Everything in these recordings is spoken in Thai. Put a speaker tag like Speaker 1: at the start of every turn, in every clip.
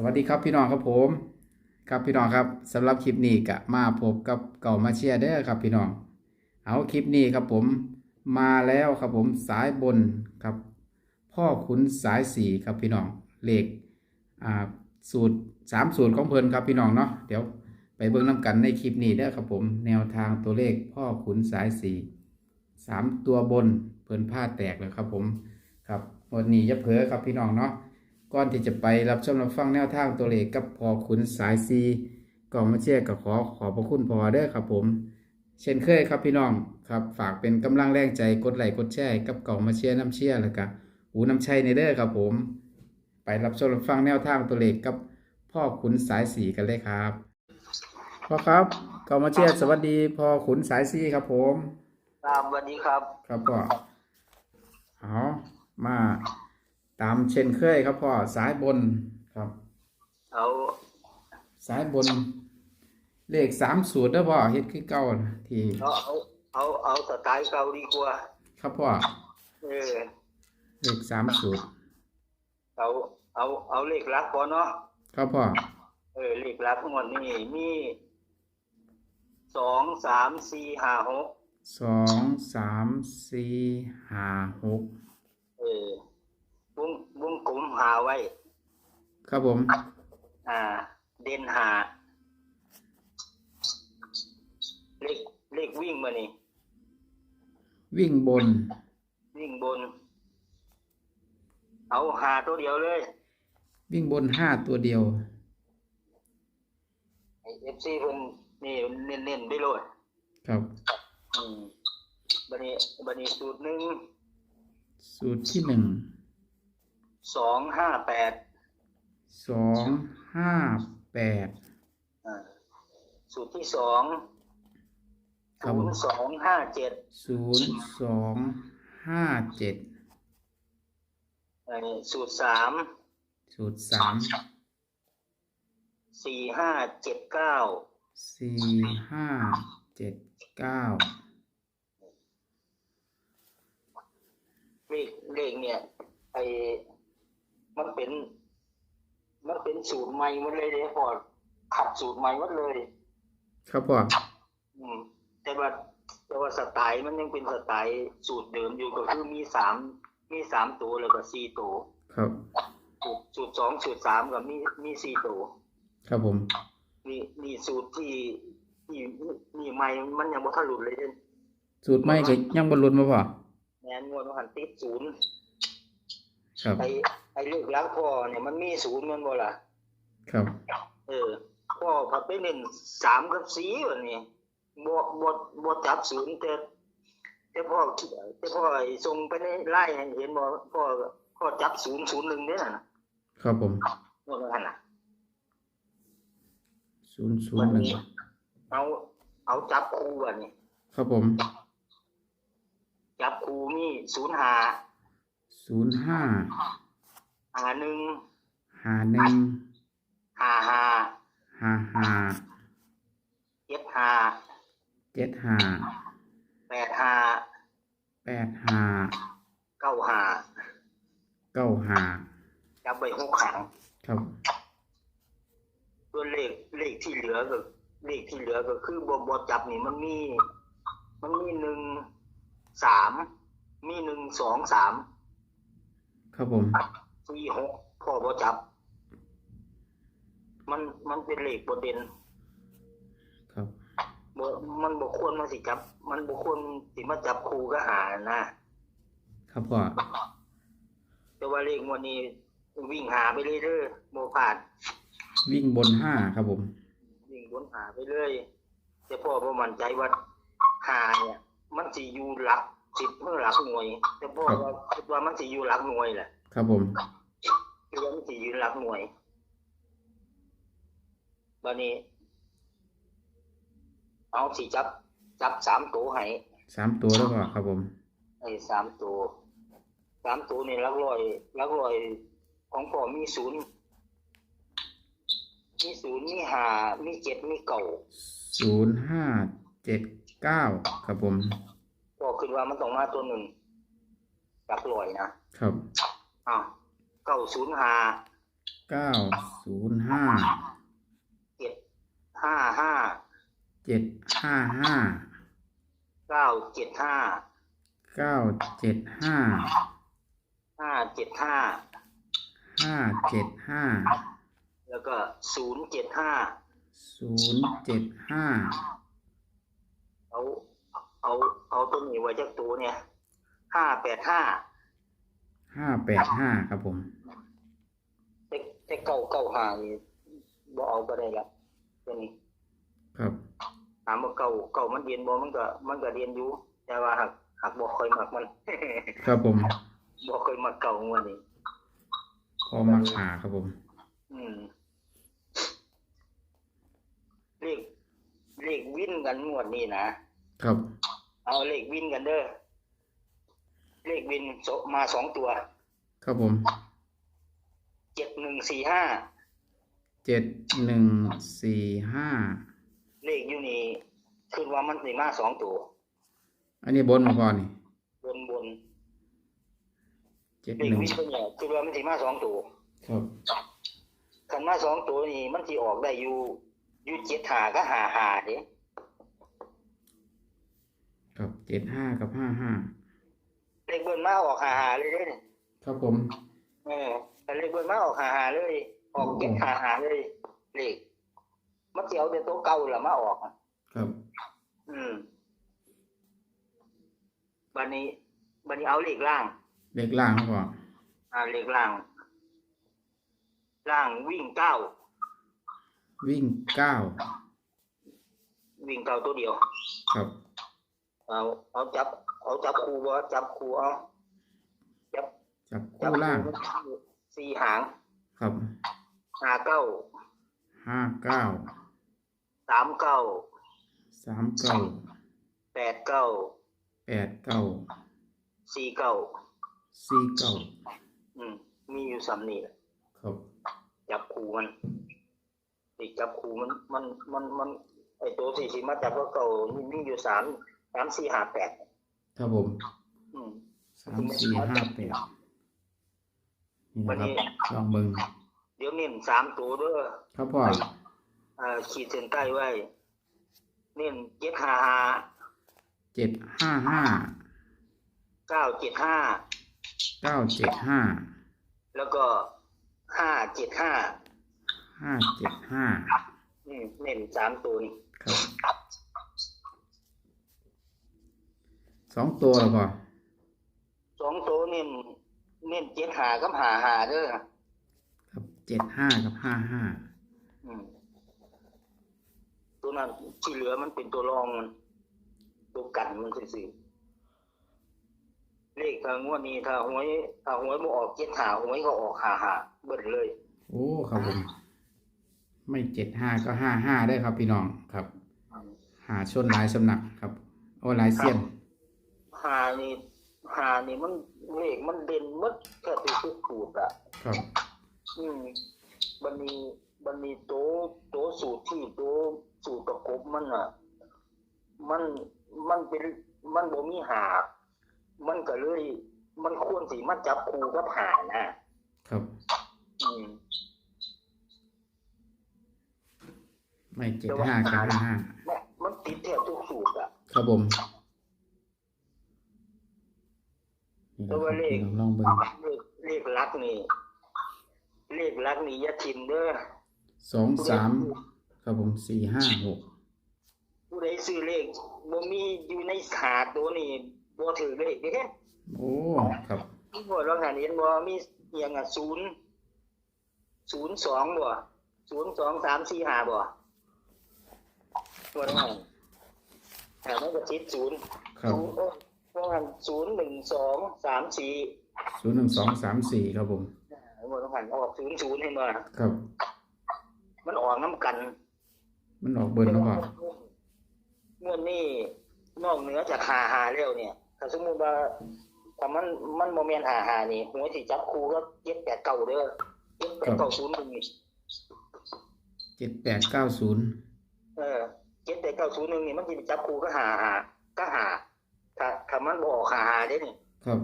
Speaker 1: สวัสดีครับพี่น้องครับผม ครับพี่น้องครับสำหรับคลิปนี้ก็มาพบกับเก่ามาเชียร์เด้อครับพี่น้อง เอาคลิปนี้ครับผมมาแล้วครับผมสายบนครับ พ่อขุนสายสี่ครับพี่น้องเลขอ่าสูตรสามสูตรของเพลินครับพี่น้องเนาะเดี๋ยวไปเบิ่งน้ำกันในคลิปนี้เด้อครับผม แนวทางตัวเลขพ่อขุนสายสี่สามตัวบนเพลินผ้าแตกเลยครับผมครับวันนี้อย่าเผลอครับพี่น้องเนาะ ก่อนที่จะไปรับชมรับฟังแนวทางตัวเลขกับพอขุนสายซีกองมาเชียร์กับขอขอบพระคุณพอเด้อครับผม เช่นเคยครับพี่น้องครับฝากเป็นกำลังแรงใจกดไลค์กดแชร์ให้กับกองมาเชียร์น้ำเชียร์แล้วก็หูน้ำชัยในเด้อครับผม ไปรับชมรับฟังแนวทางตัวเลขกับพ่อขุนสายสีกันเลยครับพ่อครับกองมาเชียร์สวัสดีพ่อขุนสายซีครับผม
Speaker 2: ครับสวัสดีครับ
Speaker 1: ครับพ่อเอามา ตามเช่นเคยครับพ่อสายบนครับ
Speaker 2: เอา
Speaker 1: สายบน เลขสามสูตรเด้อพ่อเฮ็ดคือเก่านะที่
Speaker 2: เอาเอาเอาเอาสไตล์เก่าดีกว่า
Speaker 1: ครับพ่อ
Speaker 2: เออ
Speaker 1: เลขสามสูตร
Speaker 2: เอาเอาเอาเลขลักก่อนเนาะ
Speaker 1: ครับพ่อ
Speaker 2: เออเลขลักทั้งหมดนี่มีสองสามสี่ห้าหก
Speaker 1: สองสามสี่ห้าหก
Speaker 2: เออ วงวงกลมหาไว้
Speaker 1: ครับผม
Speaker 2: อ่า เด่นหา เลขเลขวิ่งมานี่
Speaker 1: วิ่งบน
Speaker 2: วิ่งบน เอาหาตัวเดียวเลย
Speaker 1: วิ่งบนห้าตัวเดียว
Speaker 2: เอฟซีเพิ่นนี่เน้นๆไปเลย
Speaker 1: ครับ
Speaker 2: อืมบันนี้บันนี้สูตรหนึ่ง
Speaker 1: สูตรที่หนึ่ง
Speaker 2: สองห้าแปด
Speaker 1: สองห้าแปด
Speaker 2: อ่าสูตรที่สอง
Speaker 1: ครับ
Speaker 2: ศู
Speaker 1: ผม
Speaker 2: นย์สองห้าเจ็ด
Speaker 1: ศูนย์สองห้าเจ็ด
Speaker 2: อันนี้สูตรสาม
Speaker 1: สูตรสาม
Speaker 2: สี่ห้าเจ็ดเก้า
Speaker 1: สี่ห้าเจ็ดเก้า
Speaker 2: เลขเลขเนี่ยไอ้ มันเป็น มันเป็นสูตรใหม่หมดเลยเด้พอขัดสูตรใหม่หมดเลย
Speaker 1: ครับพ่อ
Speaker 2: อืม แต่ว่าแต่ว่าสไตล์มันยังเป็นสไตล์สูตรเดิมอยู่ก็คือมีสามมีสามตัวแล้วก็สี่ตัว
Speaker 1: ครับ
Speaker 2: สูตรสูตรสองสูตรสามกับมีมีสี่ตัว
Speaker 1: ครับผม
Speaker 2: นี่นี่สูตรที่ที่นี่ใหม่มันยังบ่ทันหลุดเลยเด้น
Speaker 1: สูตรไม่ก็ยังบรรลุนมาพ่อ
Speaker 2: แม่นงวดมันหันติดศูนย์
Speaker 1: ครับ
Speaker 2: ไอ้ไอ้เลขหลักพ่อเนี่ยมันมีศูนย์แม่นบ่ล่ะ
Speaker 1: ครับ
Speaker 2: เออพ่อพัดไปเน้นสามกับสี่วันนี้บ่บ่บ่จับศูนย์แต่แต่พ่อแต่พ่อไอ้ส่งไปในไลน์ให้เห็นบ่พ่อพ่อจับศูนย์ศูนย์หนึ่งเนี่ยน่ะ
Speaker 1: ครับผม
Speaker 2: งวดมันหันน่ะ
Speaker 1: ศูนย์ศูนย์หนึ่ง
Speaker 2: เอาเอาจับคู่วันนี้
Speaker 1: ครับผม
Speaker 2: จับคู่มีศูนย์ห้า
Speaker 1: ศูนย์ห้า
Speaker 2: หาหนึ่ง
Speaker 1: หาหนึ่ง
Speaker 2: หาหา
Speaker 1: หาหา
Speaker 2: เจ็ดหา
Speaker 1: เจ็ดหา
Speaker 2: แปดหา
Speaker 1: แปดหา
Speaker 2: เก้าหา
Speaker 1: เก้าหา
Speaker 2: จับไปหกขัง
Speaker 1: ครับ
Speaker 2: ตัวเลขเลขที่เหลือก็เลขที่เหลือก็คือบอบจับนี่มันมี มันมีหนึ่งสามมีหนึ่งสองสาม
Speaker 1: ครับผม
Speaker 2: สี่หกพ่อบอจับ มันมันเป็นเลขบทเด่น
Speaker 1: ครับ
Speaker 2: บ่มันบกควรมาสิจับ มันบกควรสิมาจับครูก็หานะครับ
Speaker 1: พ่อ
Speaker 2: แต่ว่าเลขงวันนี้วิ่งหาไปเรื่อยๆโมผ่าน
Speaker 1: วิ่งบนห้าครับผม
Speaker 2: วิ่งวนหาไปเรื่อยแต่พ่อพ่อมั่นใจว่าหาเนี่ย มันสิอยู่หลัก สิบเพื่อหลักหน่วยแต่พ่อ
Speaker 1: ครับ
Speaker 2: ว่าคิดว่ามันสิอยู่หลักหน่วยแหละ
Speaker 1: ครับผม
Speaker 2: คิดว่ามันสิอยู่หลักหน่วยบันนี้ เอาสิจับ จับสามตัวให้
Speaker 1: สามตัวแล้วพ่อครับผม
Speaker 2: ไอ้สามตัวสามตัวนี่หลักร้อยหลักร้อยของพ่อมีศูนย์มีศูนย์มีห้ามีเจ็ดมีเก่า
Speaker 1: ศูนย์ห้าเจ็ดเก้าครับผม
Speaker 2: พ่อ คิดว่ามันต้องมาตัวหนึ่งหลักร้อยนะครับอ้าวเก้าศูนย์ห้า
Speaker 1: เก้าศูนย์ห้า
Speaker 2: เจ็ดห้าห้า
Speaker 1: เจ็ดห้าห้า
Speaker 2: เก้าเจ็ดห้า
Speaker 1: เก้าเจ็ดห้า
Speaker 2: ห้าเจ็ดห้า
Speaker 1: ห้าเจ็ดห้า
Speaker 2: แล้วก็ศูนย์เจ็ดห้า
Speaker 1: ศูนย์เจ็ดห้า
Speaker 2: เอา เอาเอาตัวนี้ไว้จากตัวเนี่ยห้าแปดห้า
Speaker 1: ห้าแปดห้าครับผม
Speaker 2: แต่แต่เก้าเก้าห้านี่บ่เอาก็ได้ละตัวนี้
Speaker 1: ครับ
Speaker 2: ถามว่าเก่าเก่ามันเรียนบ่มันก็ มันก็เรียนอยู่ แต่ว่าหักหักบ่ค่อยมักมัน
Speaker 1: ครับผม
Speaker 2: บ่ค่อยมักเก่างวดนี้
Speaker 1: พอมาหาครับผม
Speaker 2: อืมเลขเลขวินกันงวดนี้นะครับ เอาเลขวินกันเด้อเลขวินโสมาสองตัว
Speaker 1: ครับผม
Speaker 2: เจ็ดหนึ่งสี่ห้า
Speaker 1: เจ็ดหนึ่งสี่ห้า
Speaker 2: เลขอยู่นี่คือว่ามันสิมาสองตัว
Speaker 1: อันนี้บนมาก่อนนี่
Speaker 2: บนบน
Speaker 1: เจ็ด
Speaker 2: เล
Speaker 1: ห
Speaker 2: ข
Speaker 1: นึ่ง
Speaker 2: วินตัวเนี่ยคือว่ามันสิมาสองตัว
Speaker 1: ครับ
Speaker 2: คันมาสองตัวนี่มันสิออกได้อยู่อยู่เจ็ดหาก็หาหาเด้
Speaker 1: ครับ เจ็ดห้ากับห้าห้า
Speaker 2: เลขเบิ้ลมาออกหาหาเลยเด้นี่
Speaker 1: ครับผม
Speaker 2: เออแต่เลขเบิ้ลมาออกหาหาเลย ออกเจ็ดหาหาเลยเลขมันสิเอาแต่ตัวเก่าละมาออกอะ
Speaker 1: ครับ
Speaker 2: อืมบัดนี้บัดนี้เอาเลขล่าง
Speaker 1: เลขล่างก่อน
Speaker 2: อ่าเลขล่าง ล่างวิ่งเก้า
Speaker 1: วิ่งเก้า
Speaker 2: วิ่งเก้าตัวเดียว
Speaker 1: ครับ
Speaker 2: เอาเอาจับ เอาจับคูบ่จับคูเอาจับ
Speaker 1: จับ
Speaker 2: จั
Speaker 1: คู่ล่าง
Speaker 2: คูสี่หาง
Speaker 1: ครับ
Speaker 2: หาเก้า
Speaker 1: ห้าเก้า
Speaker 2: สามเก้า
Speaker 1: สามเก้า
Speaker 2: แปดเก้า
Speaker 1: แปดเก้า
Speaker 2: สี่เก้า
Speaker 1: สี่เก้า
Speaker 2: อืมมีอยู่สามนี่แหละ
Speaker 1: ครับ
Speaker 2: จับคูมันอีกจับคูมันมันมันมันไอตัวสี่สิมาจับว่าเก่ามีมีอยู่สาม สามสี่ห้าแปด
Speaker 1: ครับผม
Speaker 2: อืม
Speaker 1: สามสี่ห้าแปดนี่นะครับลองเบิ่ง
Speaker 2: เดี๋ยวเน้นสามตัวเด้อ
Speaker 1: ครับพ่อ
Speaker 2: อ่าขีดเส้นใต้ไว้เน้นเจ็ดห้าห้า
Speaker 1: เจ็ดห้าห้า
Speaker 2: เก้าเจ็ดห้า
Speaker 1: เก้าเจ็ดห้า
Speaker 2: แล้วก็ห้าเจ็ดห้า
Speaker 1: ห้าเจ็ดห้า
Speaker 2: อืมเน้นสามตัวนี่
Speaker 1: ครับ สองตัวแล้วพ่อ
Speaker 2: สองตัวเน้นเน้นเจ็ดหากับหาหาเด้อ
Speaker 1: ครับเจ็ดห้ากับห้าห้า
Speaker 2: อืมตัวนั้นที่เหลือมันเป็นตัวรองมันตัวกันมันซื่อๆเลขทางงวดนี้ถ้าหวยถ้าหวยบ่ออกเจ็ดหาหวยก็ออกหาหาเบิดเลย
Speaker 1: โอ้ครับผมไม่เจ็ดห้าก็ห้าห้าได้ครับพี่น้องครับ หาชนหลายสำนักครับ โอ้หลายเสี้ยน
Speaker 2: หานี่หานี่มันเลขมันเด่นหมดแค่ตัวทุกสูตรอะ
Speaker 1: ครับ
Speaker 2: อืมบันนี้บันนี้โตะโตะสูตรที่โตะสูตรประกบมันอะมันมันเป็นมันบ่มีหามันก็เลย มันควรสิมาจับคู่กับหานะครับ อืม
Speaker 1: ไม่เจ็ดห้ากับห้าห้า
Speaker 2: มันมันติดแทบทุกสูตรอะ
Speaker 1: ครับผม นี่นะครับพี่น้องลองเบิ่ง
Speaker 2: เลขเลขลักนี่เลขลักนี่อย่าทิมเด้อ
Speaker 1: สองสามครับผมสี่ห้าหก
Speaker 2: ผู้ใดซื้อเลขบ่มีอยู่ในหาตัวนี่บ่ถือเลขเด้
Speaker 1: โอ้ครับ
Speaker 2: ที่หมดลองหันเห็นบ่มีเอียงอะศูนย์ศูนย์สองบ่ศูนย์สองสามสี่ห้าบ่หมดลองหันแต่มันก็ชิดศูนย์
Speaker 1: ครับ
Speaker 2: ศูนย์โอ้ลองหันศูนย์หนึ่งสองสามสี่
Speaker 1: ศูนย์หนึ่งสองสามสี่ครับผม
Speaker 2: หมดลองหันออกศูนย์ศูนย์เห็นบ่
Speaker 1: ครับ
Speaker 2: มันออกน้ำกัน
Speaker 1: มันออกเบิร์นแล้วพ่อ
Speaker 2: เมื่อนี่นอกเหนือจากหาหาแล้วเนี่ยถ้าสมมุติว่าถ้ามันมันโมเมนหาหานี่หัวที่จับครูก็เจ็ดแปดเก้าเด้อเจ็ดแปดเก้าศูนย์หนึ่งนี่
Speaker 1: เจ็ดแปดเก้าศูนย์
Speaker 2: เออเจ็ดแปดเก้าศูนย์หนึ่งนี่มันจะจับครูก็หาหาก็หา ถ้าถ้ามันบออกหาหาเด้นี่
Speaker 1: ครับ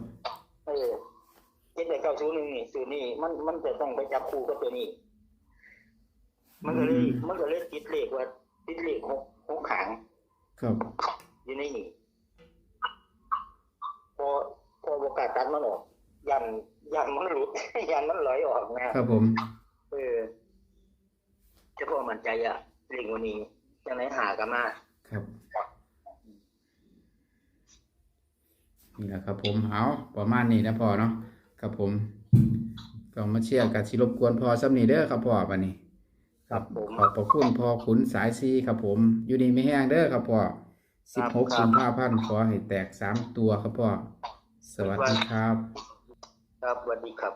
Speaker 2: เออเจ็ดแปดเก้าศูนย์หนึ่งนี่สื่อนี่มันมันจะต้องไปจับครูกับตัวนี้ มันก็เลย
Speaker 1: อืม
Speaker 2: มันก็เลยติดเลขว่าติดเลขหกหกหาง
Speaker 1: ครับ
Speaker 2: อยู่ในนี่พอพอโอกาสตัดมันออกยันยันมันหลุดยันมันลอยออกนะครับ
Speaker 1: ผม
Speaker 2: เออเฉพาะมันใจอะเลขวันนี้จังไหนหากันมา
Speaker 1: ครับ นี่แหละครับผมเอาประมาณนี้นะพอเนาะครับผมก็มาเชียร์กับชิรบกวนพอซ้ำนี่เด้อครับพ่อปันนี้
Speaker 2: ครับผม
Speaker 1: ขอบพระคุณพอขุนสายซีครับผม อยู่ดีไม่แห้งเด้อครับพ่อสิบหกกุมภาพันธ์ขอให้แตกสามตัวครับพ่อสวัสดีครับ
Speaker 2: ครับสวัสดีครับ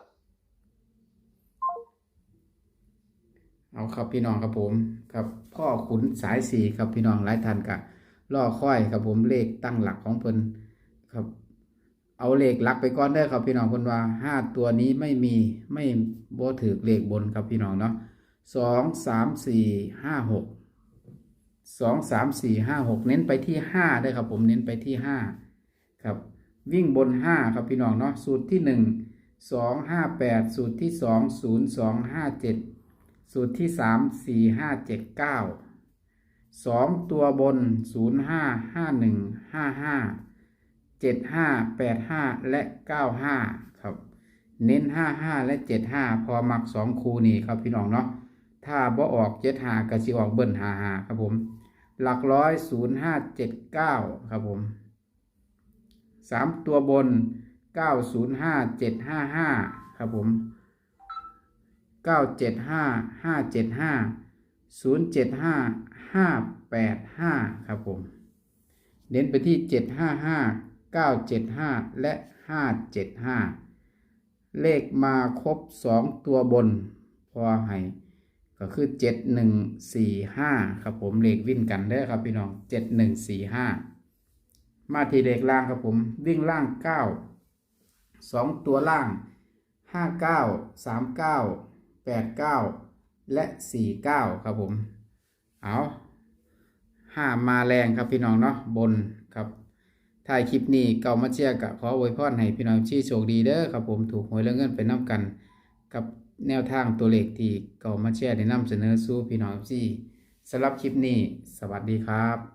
Speaker 1: เอาครับพี่น้องครับผม ครับ พ่อขุนสายสีครับพี่น้องหลายท่านกะล่อค่อยครับผมเลขตั้งหลักของเพิ่นครับ เอาเลขหลักไปก่อนเด้อครับพี่น้องเพิ่นว่าห้าตัวนี้ไม่มีไม่บ่ถือเลขบนครับพี่น้องเนาะสองสามสี่ห้าหกสองสามสี่ห้าหกเน้นไปที่ห้าเด้ครับผมเน้นไปที่ห้าครับ วิ่งบนห้าครับพี่น้องเนาะสูตรที่หนึ่งสองห้าแปดสูตรที่สองศูนย์สองห้าเจ็ดสูตรที่สามสี่ห้าเจ็ดเก้าสองตัวบนศูนย์ห้าห้าหนึ่งห้าห้า เจ็ดห้าแปดห้าและเก้าห้าครับ เน้นห้าห้าและเจ็ดห้าพอมักสองคูนี่ครับพี่น้องเนาะถ้าบ่ออกเจ็ดห้ากระชิออกเบิ้ลห้าห้าครับผม หลักร้อยศูนย์ห้าเจ็ดเก้าครับผมสามตัวบนเก้าศูนย์ห้าเจ็ดห้าห้าครับผมเก้าเจ็ดห้าห้าเจ็ดห้าศูนย์เจ็ดห้าห้าแปดห้าครับผม เน้นไปที่เจ็ด ห้าห้าเก้าเจ็ดห้าและห้าเจ็ดห้าเลขมาครบสองตัวบน พอให้ ก็คือเจ็ดหนึ่งสี่ห้าครับผมเลขวิ่นกันเด้อครับพี่น้องเจ็ดหนึ่งสี่ห้ามาที่เลขล่างครับผม วิ่งล่างเก้าสองตัวล่างห้าเก้าสามเก้าแปดเก้าและสี่เก้าครับผม เอาห้ามาแรงครับพี่น้องเนาะบนครับ ถ่ายคลิปนี้เก่ามาเชียร์กับขออวยพรให้พี่น้องชี้โชคดีเด้อครับผมถูกหวยแล้วเงินไปน้ำกัน กับแนวทางตัวเลขที่เก่ามาเชียร์ได้นำเสนอสู่พี่น้องที่สำหรับคลิปนี้ สวัสดีครับ